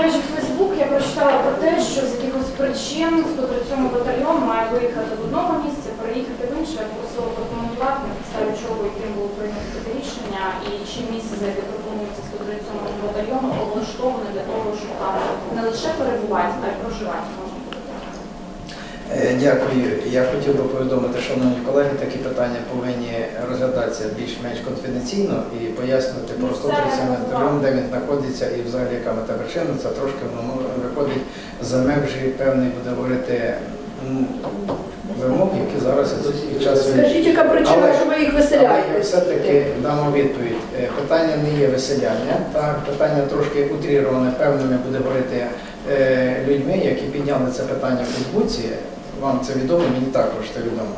до речі, Фейсбук я прочитала про те, що з якихось причин 137 батальйон має виїхати з одного місця, переїхати в інше. Я просила прокоментувати, на підставі чого і ким було прийнято рішення, і чи місце, за яке пропонується 137 батальйону, облаштоване для того, щоб там не лише перебувати, а й проживати Дякую. Я хотів би повідомити, шановні колеги, такі питання повинні розглядатися більш-менш конфіденційно і пояснити про Ну, це 137 я район, де він знаходиться і взагалі яка мета причина. Це трошки воно виходить за межі певний, буде говорити, вимог, які зараз ідуть під час війни. Скажіть, яка причина, Але- що ви їх Але я все-таки дамо відповідь. Е, Питання не є виселяння, так, питання трошки утріроване певними, буде говорити е, людьми, які підняли це питання в Фейсбуці. Вам це відомо, мені також це відомо.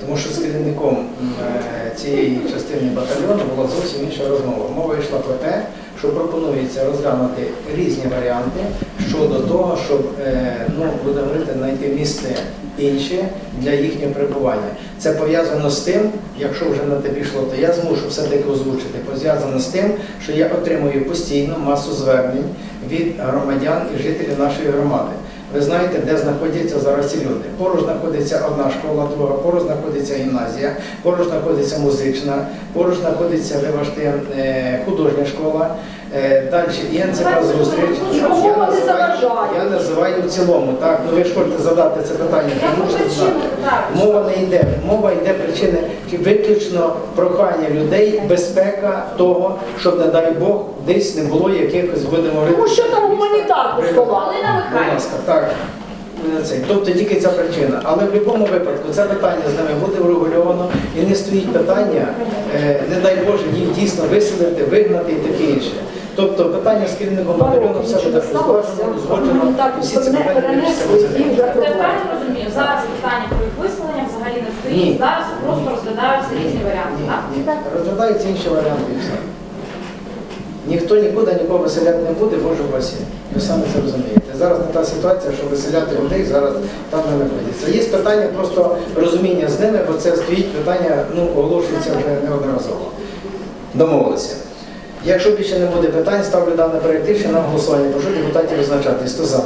Тому що з керівником е, цієї частини батальйону була зовсім інша розмова. Мова йшла про те, що пропонується розглянути різні варіанти щодо того, щоб е, ну, буде говорити, знайти місце інше для їхнього перебування. Це пов'язано з тим, якщо вже на те пішло, то я змушу все-таки озвучити. Пов'язано з тим, що я отримую постійно масу звернень від громадян і жителів нашої громади. Ви знаєте, де знаходяться зараз ці люди. Поруч знаходиться одна школа, друга, поруч знаходиться гімназія, поруч знаходиться музична, поруч знаходиться, вибачте, е, художня школа. Е, Далі ЄНЦК зустріч. Я називаю- в цілому, так, ну ви ж хочете задати це питання, ви можете знати. Мова не йде. Мова йде причини чи виключно прохання людей, безпека того, щоб, не дай Бог, десь не було якихось будемо говорити. Тому що там гуманітарку сховали. Ласка, так. Е, Це. Тобто тільки ця причина. Але в будь-якому випадку це питання з ними буде врегульовано і не стоїть питання, е, не дай Боже, їх дійсно виселити, вигнати і таке інше. Тобто питання з керівником батальйону все буде узгоджено, всі ці питання вирішаться. перенесли і вже Тобто я проблема. правильно розумію, зараз питання про їх виселення взагалі не Ні. стоїть. Зараз просто розглядаються різні варіанти, так? Розглядаються інші варіанти і все. Ніхто нікуди нікого виселяти не буде, Боже упасі. Ви самі це розумієте. Зараз не та ситуація, щоб виселяти людей, зараз там не знаходяться. Є питання просто розуміння з ними, бо це стоїть питання, ну, оголошується вже неодноразово. Домовилися. Якщо більше не буде питань, ставлю дане проєкт рішення на голосування. Прошу депутатів визначатись. Хто за?